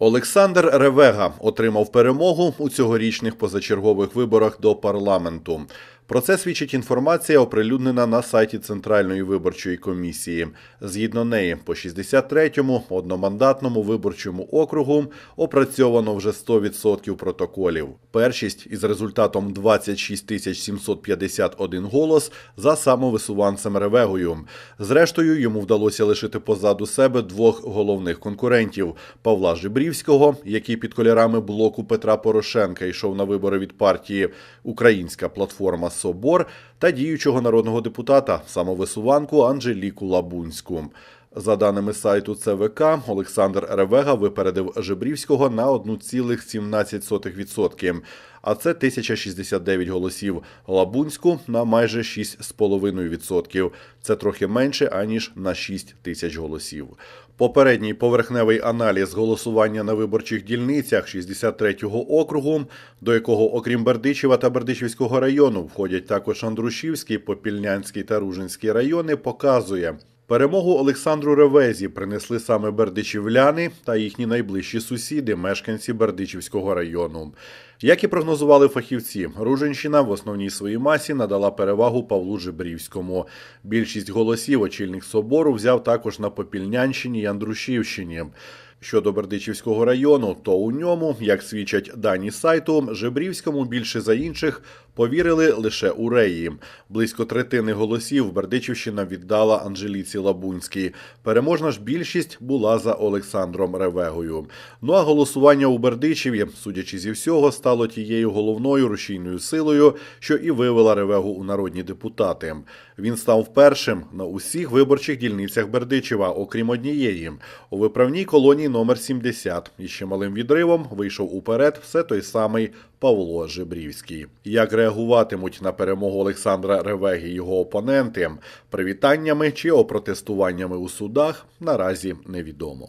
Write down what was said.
Олександр Ревега отримав перемогу у цьогорічних позачергових виборах до парламенту. Про це свідчить інформація, оприлюднена на сайті Центральної виборчої комісії. Згідно неї, по 63-му одномандатному виборчому округу опрацьовано вже 100% протоколів. Першість із результатом 26 тисяч 751 голос за самовисуванцем Ревегою. Зрештою, йому вдалося лишити позаду себе двох головних конкурентів Павла Жибрівського, який під кольорами блоку Петра Порошенка йшов на вибори від партії Українська платформа Собор та діючого народного депутата самовисуванку Анжеліку Лабунську. За даними сайту ЦВК, Олександр Ревега випередив Жебрівського на 1,17%, а це 1069 голосів. Лабунську на майже 6,5%. Це трохи менше аніж на 6 тисяч голосів. Попередній поверхневий аналіз голосування на виборчих дільницях 63-го округу, до якого, окрім Бердичева та Бердичівського району, входять також Андрушівський, Попільнянський та Ружинський райони, показує. Перемогу Олександру Ревезі принесли саме бердичівляни та їхні найближчі сусіди, мешканці Бердичівського району. Як і прогнозували фахівці, Руженщина в основній своїй масі надала перевагу Павлу Жибрівському. Більшість голосів очільник собору взяв також на Попільнянщині й Андрушівщині. Щодо Бердичівського району, то у ньому, як свідчать дані сайту, Жебрівському більше за інших повірили лише у Реї. Близько третини голосів Бердичівщина віддала Анжеліці Лабунській. Переможна ж більшість була за Олександром Ревегою. Ну а голосування у Бердичеві, судячи зі всього, стало тією головною рушійною силою, що і вивела Ревегу у народні депутати. Він став першим на усіх виборчих дільницях Бердичева, окрім однієї. У виправній колонії номер 70 і ще малим відривом вийшов уперед все той самий Павло Жибрівський. Як реагуватимуть на перемогу Олександра Ревеги його опоненти, привітаннями чи опротестуваннями у судах наразі невідомо.